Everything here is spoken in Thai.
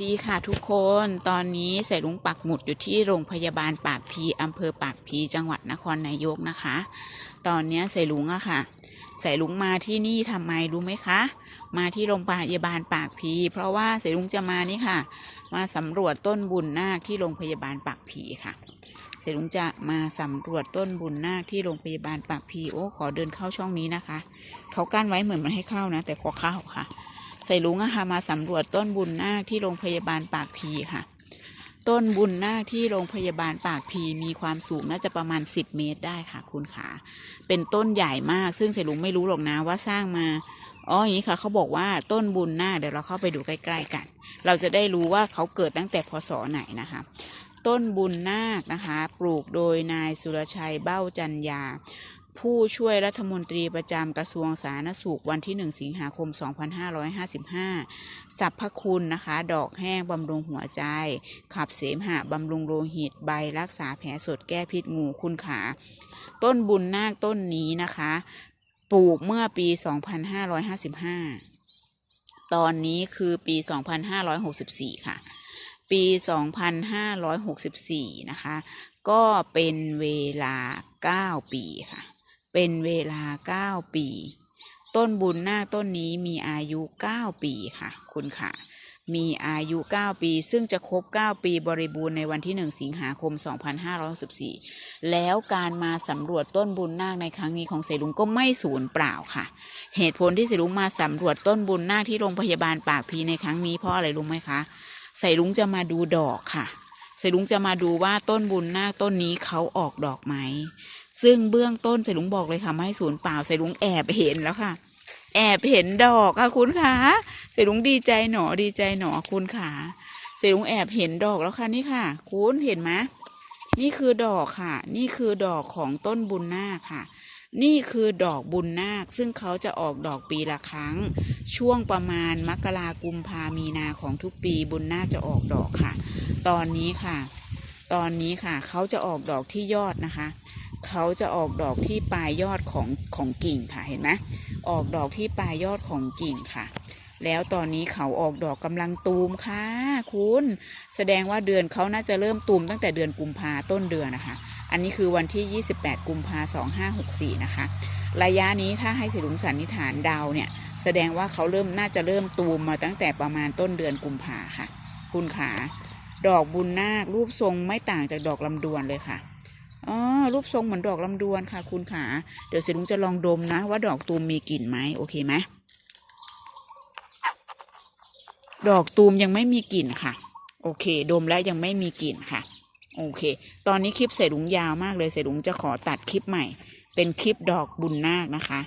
ดีค่ะทุกคนตอนนี้ใส่ลุงปักหมุดอยู่ที่โรงพยาบาลปากพีอำเภอปากพีจังหวัดนครนายกนะคะ ตอนนี้ใส่ลุงอะค่ะ ใส่ลุงมาที่นี่ทำไมรู้ไหมคะ มาที่โรงพยาบาลปากพี เพราะว่าใส่ลุงจะมานี่ค่ะ มาสำรวจต้นบุญนาคที่โรงพยาบาลปากพีค่ะใส่ลุงจะมาสำรวจต้นบุญนาคที่โรงพยาบาลปากพีโอ้ขอเดินเข้าช่องนี้นะคะ เขากั้นไว้เหมือนมันให้เข้านะ แต่ขอเข้าค่ะ ใส่ลุงอะค่ะมาสำรวจต้นบุญนาคที่โรงพยาบาลปากพีค่ะ ต้นบุญนาคที่โรงพยาบาลปากพีมีความสูงน่าจะประมาณ 10 เมตรได้ค่ะ คุณขาเป็นต้นใหญ่มาก ซึ่งใส่ลุงไม่รู้หรอกนะว่าสร้างมาอ๋ออย่างนี้ค่ะเขาบอกว่าต้นบุญนาคเดี๋ยวเราเข้าไปดูใกล้ ๆ กัน เราจะได้รู้ว่าเขาเกิดตั้งแต่พศไหนนะคะต้นบุญนาคนะคะ ปลูกโดยนายสุรชัยเบ้าจันยา ผู้ช่วยรัฐมนตรีประจำกระทรวงสาธารณสุขวันที่ 1 สิงหาคม 2555สรรพคุณนะคะ ดอกแห้งบำรุงหัวใจ ขับเสมหะบำรุงโลหิต ใบรักษาแผลสดแก้พิษงูคุณขา ต้นบุญนาคต้นนี้นะคะ ปลูกเมื่อปี 2555 ตอนนี้คือปี 2564 ค่ะ ปี 2564 นะคะ ก็เป็นเวลา 9 ปีค่ะ เป็นเวลา9ปี ต้นบุญนาคต้นนี้มีอายุ9ปีค่ะ คุณค่ะมีอายุ 9 ปี ซึ่งจะครบ 9 ปีบริบูรณ์ในวันที่ 1 สิงหาคม 2564 แล้วการมาสำรวจต้นบุญนาคในครั้งนี้ของเสลุงก็ไม่สูญเปล่าค่ะ เหตุผลที่เสลุงมาสำรวจต้นบุญนาคที่โรงพยาบาลปากพีในครั้งนี้เพราะอะไรรู้ไหมคะใสลุงจะมาดูดอกค่ะใสลุงจะมาดูว่าต้นบุญนาคต้นนี้เขาออกดอกไหม ซึ่งเบื้องต้นใส่ลุงบอกเลยค่ะไม่ให้ศูนย์เปล่าใส่ลุงแอบเห็นแล้วค่ะ แอบเห็นดอกค่ะคุณขาใส่ลุงดีใจหนอดีใจหนอคุณขาใส่ลุงแอบเห็นดอกแล้วค่ะนี่ค่ะ คุณเห็นไหมนี่คือดอกค่ะ นี่คือดอกของต้นบุญนาคค่ะ นี่คือดอกบุญนาค ซึ่งเขาจะออกดอกปีละครั้ง ช่วงประมาณมกรากุมภามีนาของทุกปีบุญนาคจะออกดอกค่ะ ตอนนี้ค่ะ ตอนนี้ค่ะ เขาจะออกดอกที่ยอดนะคะ เขาจะออกดอกที่ปลายยอดของของกิ่งค่ะเห็นไหมออกดอกที่ปลายยอดของกิ่งค่ะ แล้วตอนนี้เขาออกดอกกำลังตูมค่ะ คุณ แสดงว่าเดือนเขาน่าจะเริ่มตูมตั้งแต่เดือนกุมภาต้นเดือนนะคะ อันนี้คือวันที่ 28 กุมภา2564นะคะ ระยะนี้ถ้าให้สิลุงสันนิษฐานเดาวเนี่ย แสดงว่าเขาเริ่มน่าจะเริ่มตูมมาตั้งแต่ประมาณต้นเดือนกุมภาค่ะ คุณขาดอกบุญนาครูปทรงไม่ต่างจากดอกลำดวนเลยค่ะ อ๋อรูปทรงเหมือนดอกลำดวนค่ะ คุณขาเดี๋ยวเสิลุงจะลองดมนะ ว่าดอกตูมมีกลิ่นไหมโอเคไหมดอกตูมยังไม่มีกลิ่นค่ะ โอเค ดมแล้วยังไม่มีกลิ่นค่ะ โอเค ตอนนี้คลิปเสลุงยาวมากเลยเสลุงจะขอตัดคลิปใหม่ เป็นคลิปดอกบุญนาคนะคะ